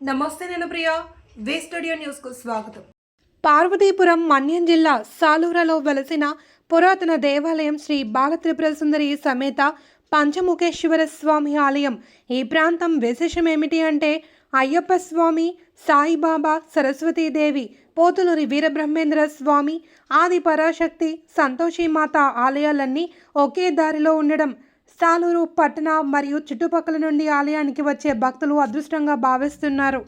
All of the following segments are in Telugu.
నమస్తే నేను ప్రియా వే స్టూడియో న్యూస్కు స్వాగతం. పార్వతీపురం మన్యం జిల్లా సాలూరలో వెలసిన పురాతన దేవాలయం శ్రీ బాలత్రిపుర సుందరి సమేత పంచముఖేశ్వర స్వామి ఆలయం. ఈ ప్రాంతం విశేషం ఏమిటి అంటే అయ్యప్ప స్వామి సాయిబాబా సరస్వతీదేవి పోతులూరి వీరబ్రహ్మేంద్ర స్వామి ఆది పరాశక్తి సంతోషిమాత ఆలయాలన్నీ ఒకే దారిలో ఉండడం సాలూరు పట్టణ మరియు చుట్టుపక్కల నుండి ఆలయానికి వచ్చే భక్తులు అదృష్టంగా భావిస్తున్నారు.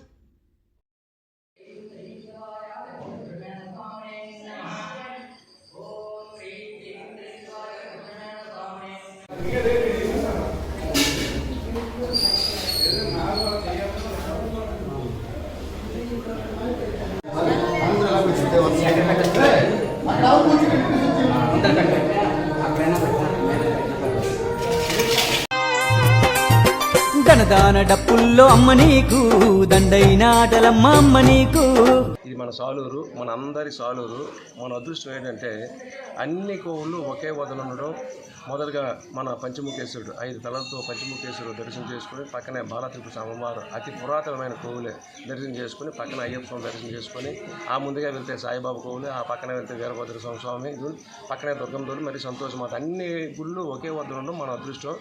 దాన డప్పుల్లో అమ్మ నీకు దండైన ఆటలమ్మ అమ్మ నీకు. ఇది మన సాలూరు మన అందరి సాలూరు. మన అదృష్టం ఏంటంటే అన్ని కోవులు ఒకే వదలు ఉండడం. మొదటగా మన పంచముఖేశ్వరుడు ఐదు తలలతో పంచముఖేశ్వరుడు దర్శనం చేసుకుని పక్కనే బాలత్రిపుర స్వామివారు అతి పురాతనమైన కోవులే దర్శనం చేసుకుని పక్కన అయ్యప్ప స్వామి దర్శనం చేసుకుని ఆ ముందుగా వెళ్తే సాయిబాబా కోవులు ఆ పక్కన వెళ్తే వీరభద్ర స్వామి స్వామి గుడి, పక్కనే దుర్గమ్మ మరి సంతోషం అన్ని గుళ్ళు ఒకే వద్ద ఉండడం మన అదృష్టం.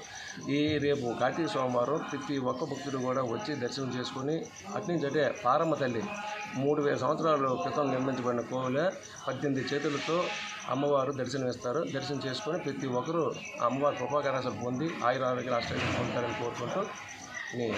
ఈ రేపు కార్తీక సోమవారం ప్రతి ఒక్క భక్తుడు కూడా వచ్చి దర్శనం చేసుకుని అట్నుంచి అంటే పారమ్మ తల్లి మూడు వేల సంవత్సరాల క్రితం నిర్మించబడిన కోవిలే పద్దెనిమిది చేతులతో అమ్మవారు దర్శనం ఇస్తారు దర్శనం చేసుకొని ప్రతి ఒక్కరూ అమ్మవారి కృపాకరాశలు పొంది ఆయుర ఆరోగ్యాలు అష్టాలు పొందుతారని కోరుకుంటూ నేను